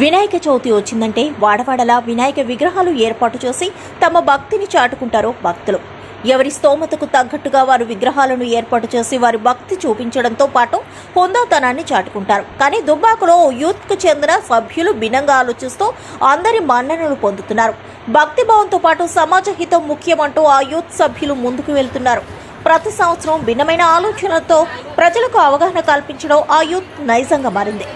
వినాయక చవితి వచ్చిందంటే వాడవాడలా వినాయక విగ్రహాలు ఏర్పాటు చేసి తమ భక్తిని చాటుకుంటారు భక్తులు. ఎవరి స్తోమతకు తగ్గట్టుగా వారు విగ్రహాలను ఏర్పాటు చేసి వారి భక్తి చూపించడంతో పాటు హుందాతనాన్ని చాటుకుంటారు. కానీ దుబ్బాకలో యూత్కు చెందిన సభ్యులు భిన్నంగా ఆలోచిస్తూ అందరి మన్ననలు పొందుతున్నారు. భక్తి భావంతో పాటు సమాజ హితం ముఖ్యమంటూ ఆ యూత్ సభ్యులు ముందుకు వెళ్తున్నారు. ప్రతి సంవత్సరం భిన్నమైన ఆలోచనలతో ప్రజలకు అవగాహన కల్పించడం ఆ యూత్ నైజంగా మారింది.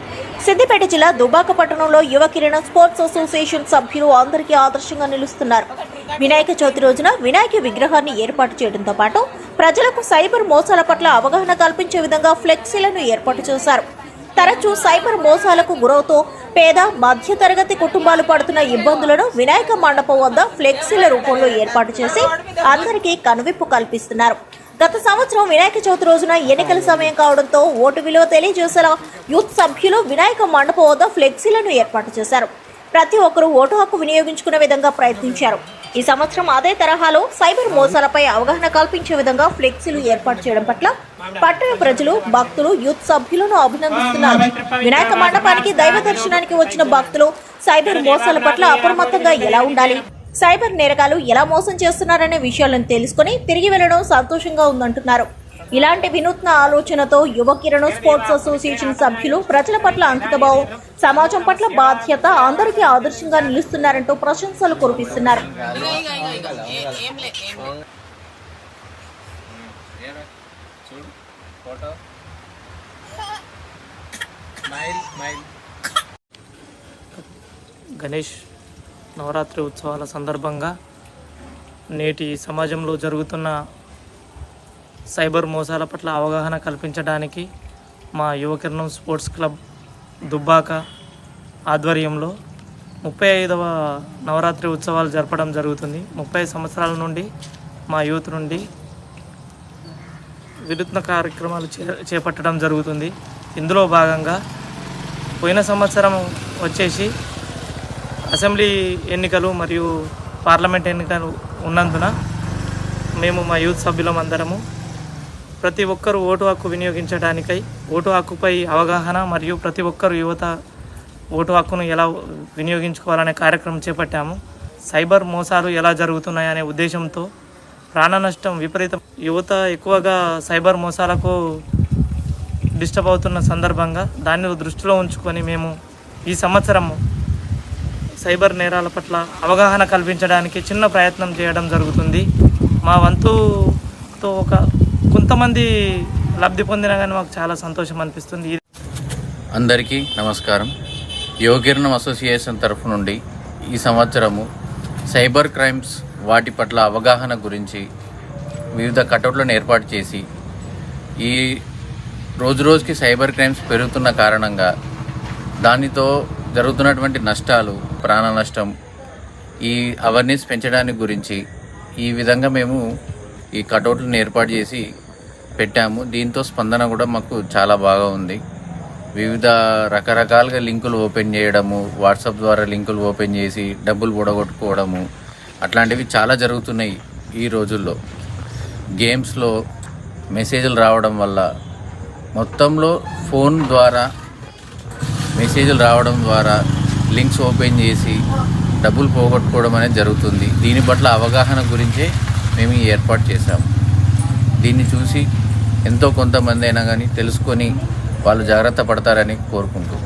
సిద్దిపేట జిల్లా దుబాక పట్టణంలో యువ కిరణం స్పోర్ట్స్ అసోసియేషన్ సభ్యులు అందరికీ ఆదర్శంగా నిలుస్తున్నారు. వినాయక చవితి రోజున వినాయక విగ్రహాన్ని ఏర్పాటు చేయడంతో పాటు ప్రజలకు సైబర్ మోసాల పట్ల అవగాహన కల్పించే విధంగా ఫ్లెక్సీలను ఏర్పాటు చేశారు. తరచూ సైబర్ మోసాలకు గురవుతూ పేద మధ్యతరగతి కుటుంబాలు పడుతున్న ఇబ్బందులను వినాయక మండపం వద్ద ఫ్లెక్సీల రూపంలో ఏర్పాటు చేసి అందరికీ కనువిప్పు కల్పిస్తున్నారు. గత సంవత్సరం వినాయక చవితి రోజున ఎన్నికల సమయం కావడంతో ఓటు విలువ తెలియజేసేలా యూత్ సభ్యులు వినాయక మండపం వద్ద ఫ్లెక్సీలను ఏర్పాటు చేశారు. ప్రతి ఒక్కరూ ఓటు హక్కు వినియోగించుకునే విధంగా ప్రయత్నించారు. ఈ సంవత్సరం అదే తరహాలో సైబర్ మోసాలపై అవగాహన కల్పించే విధంగా ఫ్లెక్సీలు ఏర్పాటు చేయడం పట్ల పట్టణ ప్రజలు భక్తులు యూత్ సభ్యులను అభినందిస్తున్నారు. వినాయక మండపానికి దైవ దర్శనానికి వచ్చిన భక్తులు సైబర్ మోసాల పట్ల అప్రమత్తంగా ఎలా ఉండాలి? సైబర్ నేరగాలు ఎలా మోసం చేస్తున్నారనే విషయాలను తెలుసుకుని తిరిగి వెళ్ళడం సంతోషంగా ఉందంటున్నారు. ఇలాంటి వినూత్న ఆలోచనతో యువ కిరణం స్పోర్ట్స్ అసోసియేషన్ సభ్యులు ప్రజల పట్ల అంకితభావం సమాజం పట్ల బాధ్యత అందరికీ ఆదర్శంగా నిలుస్తున్నారంటూ ప్రశంసలు కురిపిస్తున్నారు. గణేష్ నవరాత్రి ఉత్సవాల సందర్భంగా నేటి సమాజంలో జరుగుతున్న సైబర్ మోసాల పట్ల అవగాహన కల్పించడానికి మా యువకిరణం స్పోర్ట్స్ క్లబ్ దుబ్బాక ఆధ్వర్యంలో ముప్పై ఐదవ నవరాత్రి ఉత్సవాలు జరపడం జరుగుతుంది. ముప్పై సంవత్సరాల నుండి మా యూత్ నుండి వినూత్న కార్యక్రమాలు చే చేపట్టడం జరుగుతుంది. ఇందులో భాగంగా పోయిన సంవత్సరం వచ్చేసి అసెంబ్లీ ఎన్నికలు మరియు పార్లమెంట్ ఎన్నికలు ఉన్నందున మేము మా యూత్ సభ్యులం అందరము ప్రతి ఒక్కరూ ఓటు హక్కు వినియోగించడానికై ఓటు హక్కుపై అవగాహన మరియు ప్రతి ఒక్కరు యువత ఓటు హక్కును ఎలా వినియోగించుకోవాలనే కార్యక్రమం చేపట్టాము. సైబర్ మోసాలు ఎలా జరుగుతున్నాయనే ఉద్దేశంతో ప్రాణ నష్టం విపరీతం. యువత ఎక్కువగా సైబర్ మోసాలకు డిస్టర్బ్ అవుతున్న సందర్భంగా దాన్ని దృష్టిలో ఉంచుకొని మేము ఈ సంవత్సరము సైబర్ నేరాల పట్ల అవగాహన కల్పించడానికి చిన్న ప్రయత్నం చేయడం జరుగుతుంది. మా వంతుతో ఒక కొంతమంది లబ్ధి పొందినా కానీ మాకు చాలా సంతోషం అనిపిస్తుంది. అందరికీ నమస్కారం. యోగిరణం అసోసియేషన్ తరఫు నుండి ఈ సంవత్సరము సైబర్ క్రైమ్స్ వాటి పట్ల అవగాహన గురించి వివిధ కటౌట్లను ఏర్పాటు చేసి ఈ రోజు రోజుకి సైబర్ క్రైమ్స్ పెరుగుతున్న కారణంగా దానితో జరుగుతున్నటువంటి నష్టాలు ప్రాణ నష్టం ఈ అవేర్నెస్ పెంచడానికి గురించి ఈ విధంగా మేము ఈ కటౌట్లను ఏర్పాటు చేసి పెట్టాము. దీంతో స్పందన కూడా మాకు చాలా బాగా ఉంది. వివిధ రకరకాలుగా లింకులు ఓపెన్ చేయడము వాట్సాప్ ద్వారా లింకులు ఓపెన్ చేసి డబ్బులు పొడగొట్టుకోవడము అట్లాంటివి చాలా జరుగుతున్నాయి ఈ రోజుల్లో. గేమ్స్లో మెసేజ్లు రావడం వల్ల మొత్తంలో ఫోన్ ద్వారా మెసేజ్లు రావడం ద్వారా లింక్స్ ఓపెన్ చేసి డబ్బులు పోగొట్టుకోవడం అనేది జరుగుతుంది. దీని పట్ల అవగాహన గురించే మేము ఈ ఏర్పాటు చేశాము. దీన్ని చూసి ఎంతో కొంతమంది అయినా కానీ తెలుసుకొని వాళ్ళు జాగ్రత్త పడతారని కోరుకుంటూ.